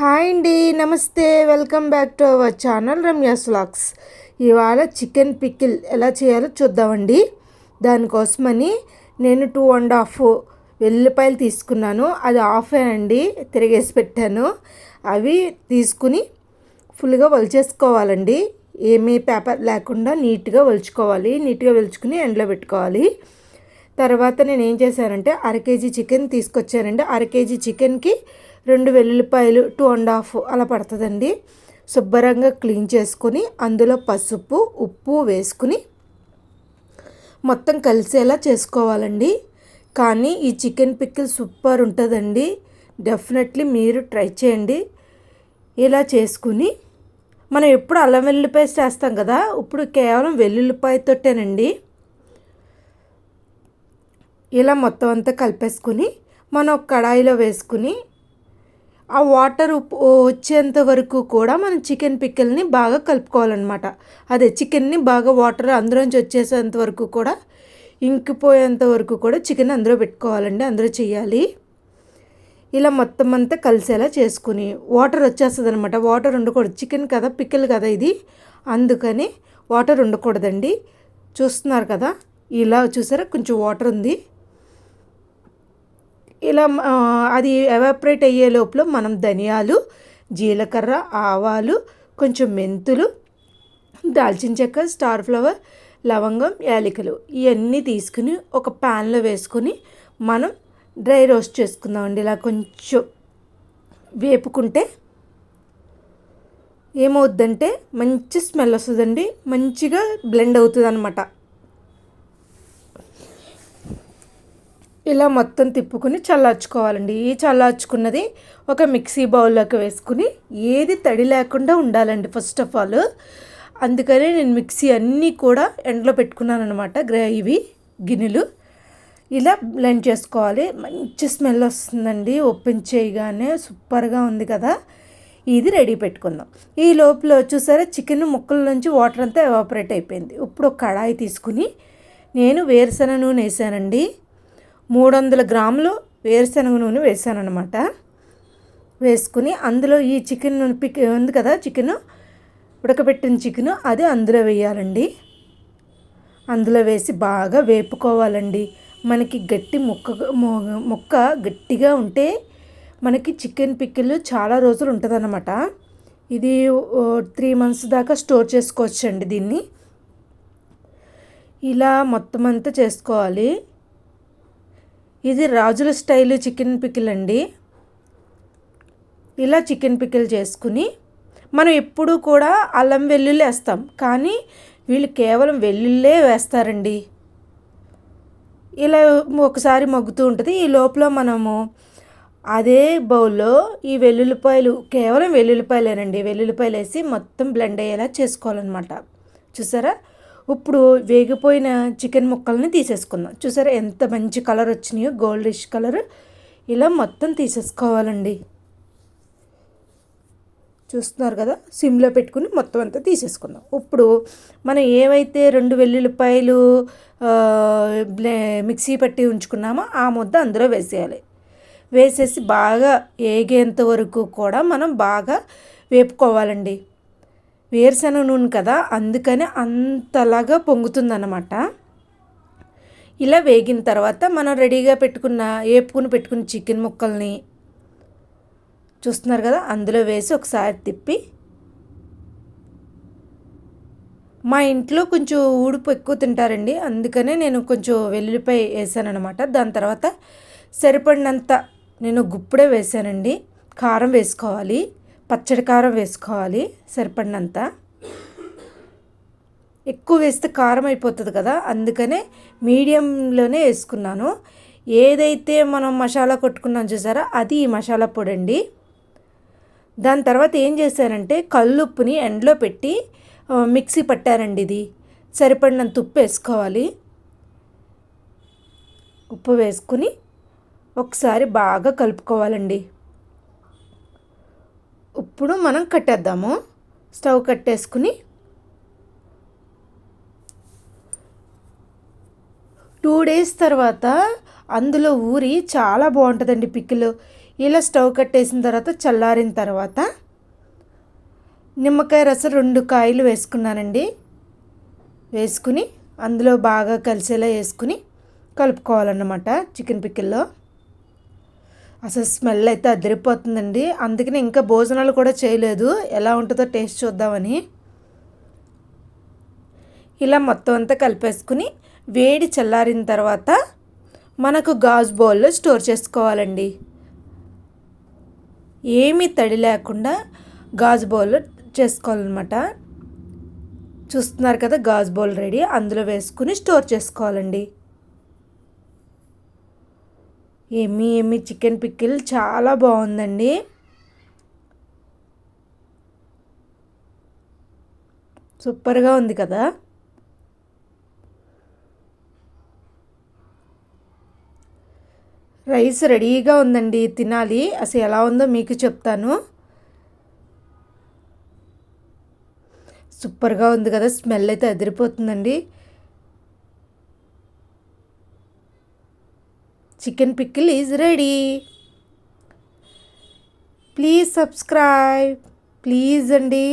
Hi అండి నమస్తే. Welcome back to our channel Ramya's vlogs. ఇవాళ చికెన్ పికిల్ ఎలా చేయాలో చూద్దామండి. దానికోసమని నేను టూ అండ్ హాఫ్ వెల్లిపాయలు తీసుకున్నాను. అది హాఫ్ అండి తిరిగేసి పెట్టాను. అవి తీసుకుని ఫుల్గా వలిచేసుకోవాలండి. ఏమీ పేపర్ లేకుండా నీట్గా వలుచుకోవాలి. నీట్గా వలుచుకుని ఎండలో పెట్టుకోవాలి. తర్వాత నేను ఏం చేశానంటే అర కేజీ చికెన్ తీసుకొచ్చానండి. అర కేజీ చికెన్కి రెండు వెల్లుల్లిపాయలు టూ అండ్ హాఫ్ అలా పడుతుందండి. శుభ్రంగా క్లీన్ చేసుకొని అందులో పసుపు ఉప్పు వేసుకుని మొత్తం కలిసేలా చేసుకోవాలండి. కానీ ఈ చికెన్ పిక్కిల్ సూపర్ ఉంటుందండి. డెఫినెట్లీ మీరు ట్రై చేయండి. ఇలా చేసుకుని మనం ఎప్పుడు అల్లం వెల్లుల్లిపాయ చేస్తాం కదా ఇప్పుడు కేవలం వెల్లుల్లిపాయతోటేనండి ఇలా మొత్తం అంతా కలిపేసుకుని మనం కడాయిలో వేసుకుని ఆ వాటర్ వచ్చేంత వరకు కూడా మనం చికెన్ పిక్కల్ని బాగా కలుపుకోవాలన్నమాట. అదే చికెన్ని బాగా వాటర్ అందులోంచి వచ్చేసేంత వరకు కూడా ఇంకిపోయేంత వరకు కూడా చికెన్ అందులో పెట్టుకోవాలండి అందులో చేయాలి ఇలా మొత్తం అంతా కలిసేలా చేసుకుని వాటర్ వచ్చేస్తుంది అనమాట వాటర్ ఉండకూడదు. చికెన్ కదా పిక్కలు కదా ఇది. అందుకని వాటర్ ఉండకూడదండి. చూస్తున్నారు కదా? ఇలా చూసారా? కొంచెం వాటర్ ఉంది. ఇలా అది ఎవాపరేట్ అయ్యే లోపల మనం ధనియాలు జీలకర్ర ఆవాలు కొంచెం మెంతులు దాల్చిన చెక్క స్టార్ ఫ్లవర్ లవంగం యాలకులు ఇవన్నీ తీసుకుని ఒక ప్యాన్లో వేసుకొని మనం డ్రై రోస్ట్ చేసుకుందామండి. ఇలా కొంచెం వేపుకుంటే ఏమవుద్దంటే మంచి స్మెల్ వస్తుందండి. మంచిగా బ్లెండ్ అవుతుంది అనమాట ఇలా మొత్తం తిప్పుకుని చల్లార్చుకోవాలండి. ఈ చల్లార్చుకున్నది ఒక మిక్సీ బౌల్లోకి వేసుకుని ఏది తడి లేకుండా ఉండాలండి ఫస్ట్ ఆఫ్ ఆల్. అందుకనే నేను మిక్సీ అన్నీ కూడా ఎండలో పెట్టుకున్నాను అనమాట గ్రే ఇవి గిన్నెలు. ఇలా బ్లెండ్ చేసుకోవాలి. మంచి స్మెల్ వస్తుందండి ఓపెన్ చేయగానే సూపర్గా ఉంది కదా. ఇది రెడీ పెట్టుకుందాం. ఈ లోపల చూసారా చికెన్ ముక్కల నుంచి వాటర్ అంతా ఎవాపరేట్ అయిపోయింది. ఇప్పుడు ఒక కడాయి తీసుకుని నేను వేరుశెనగ నూనె వేసానండి. మూడు వందల గ్రాములు వేరుశనగ నూనె వేసాను అనమాట వేసుకుని అందులో ఈ చికెన్ పిక్ ఉంది కదా చికెన్? ఉడకబెట్టిన చికెన్ అది అందులో వేయాలండి. అందులో వేసి బాగా వేపుకోవాలండి. మనకి గట్టి ముక్క ముక్క గట్టిగా ఉంటే మనకి చికెన్ పిక్కిల్ చాలా రోజులు ఉంటుందన్నమాట. ఇది త్రీ మంత్స్ దాకా స్టోర్ చేసుకోవచ్చండి దీన్ని. ఇలా మొత్తం అంతా చేసుకోవాలి. ఇది రాజుల స్టైల్ చికెన్ పికిల్ అండి. ఇలా చికెన్ పికిల్ చేసుకుని మనం ఎప్పుడు కూడా అల్లం వెల్లుల్లి వేస్తాం. కానీ వీళ్ళు కేవలం వెల్లుల్లే వేస్తారండి. ఇలా ఒకసారి మగ్గుతూ ఉంటుంది. ఈ లోపల మనము అదే బౌల్లో ఈ వెల్లుల్లిపాయలు కేవలం వెల్లుల్లిపాయలేనండి. వెల్లుల్లిపాయలు వేసి మొత్తం బ్లెండ్ అయ్యేలా చేసుకోవాలన్నమాట. చూసారా? ఇప్పుడు వేగిపోయిన చికెన్ ముక్కల్ని తీసేసుకుందాం. చూసారా ఎంత మంచి కలర్ వచ్చినాయో గోల్డిష్ కలర్. ఇలా మొత్తం తీసేసుకోవాలండి. చూస్తున్నారు కదా సిమ్లో పెట్టుకుని మొత్తం అంతా తీసేసుకుందాం. ఇప్పుడు మనం ఏవైతే రెండు వెల్లుల్లిపాయలు మిక్సీ పట్టి ఉంచుకున్నామో ఆ ముద్ద అందులో వేసేయాలి. వేసేసి బాగా ఏగేంత వరకు కూడా మనం బాగా వేపుకోవాలండి. వేరుశనగ నూనె కదా అందుకని అంతలాగా పొంగుతుందన్నమాట. ఇలా వేగిన తర్వాత మనం రెడీగా పెట్టుకున్న వేపుకుని పెట్టుకున్న చికెన్ ముక్కల్ని చూస్తున్నారు కదా అందులో వేసి ఒకసారి తిప్పి మా ఇంట్లో కొంచెం ఊడుపు ఎక్కువ తింటారండి అందుకనే నేను కొంచెం వెల్లుల్లిపాయ వేసాను అనమాట దాని తర్వాత సరిపడినంత నేను గుప్పుడే వేసానండి కారం వేసుకోవాలి. పచ్చడి కారం వేసుకోవాలి సరిపడినంత. ఎక్కువ వేస్తే కారం అయిపోతుంది కదా అందుకనే మీడియంలోనే వేసుకున్నాను. ఏదైతే మనం మసాలా కొట్టుకున్నాం చూసారా అది ఈ మసాలా పొడి అండి. దాని తర్వాత ఏం చేశానంటే కల్లుప్పుని ఎండలో పెట్టి మిక్సీ పట్టారండి ఇది. సరిపడినంత ఉప్పు వేసుకోవాలి. ఉప్పు వేసుకుని ఒకసారి బాగా కలుపుకోవాలండి. ఇప్పుడు మనం కట్టేద్దాము. స్టవ్ కట్టేసుకుని టూ డేస్ తర్వాత అందులో ఊరి చాలా బాగుంటుందండి పిక్కులు. ఇలా స్టవ్ కట్టేసిన తర్వాత చల్లారిన తర్వాత నిమ్మకాయ రసం రెండు కాయలు వేసుకున్నానండి. వేసుకుని అందులో బాగా కలిసేలా వేసుకుని కలుపుకోవాలన్నమాట చికెన్ పిక్కిల్లో. అసలు స్మెల్ అయితే అదిరిపోతుందండి. అందుకని ఇంకా భోజనాలు కూడా చేయలేదు. ఎలా ఉంటుందో టేస్ట్ చూద్దామని. ఇలా మొత్తం అంతా కలిపేసుకుని వేడి చల్లారిన తర్వాత మనకు గాజు బౌల్లో స్టోర్ చేసుకోవాలండి. ఏమీ తడి లేకుండా గాజు బౌల్లో చేసుకోవాలన్నమాట. చూస్తున్నారు కదా గాజు బౌల్ రెడీ. అందులో వేసుకుని స్టోర్ చేసుకోవాలండి. ఏమి ఏమి చికెన్ పిక్కిల్ చాలా బాగుందండి. సూపర్గా ఉంది కదా. రైస్ రెడీగా ఉందండి తినాలి. అసలు ఎలా ఉందో మీకు చెప్తాను. సూపర్గా ఉంది కదా స్మెల్ అయితే అదిరిపోతుందండి. Chicken pickle is ready please subscribe please అండి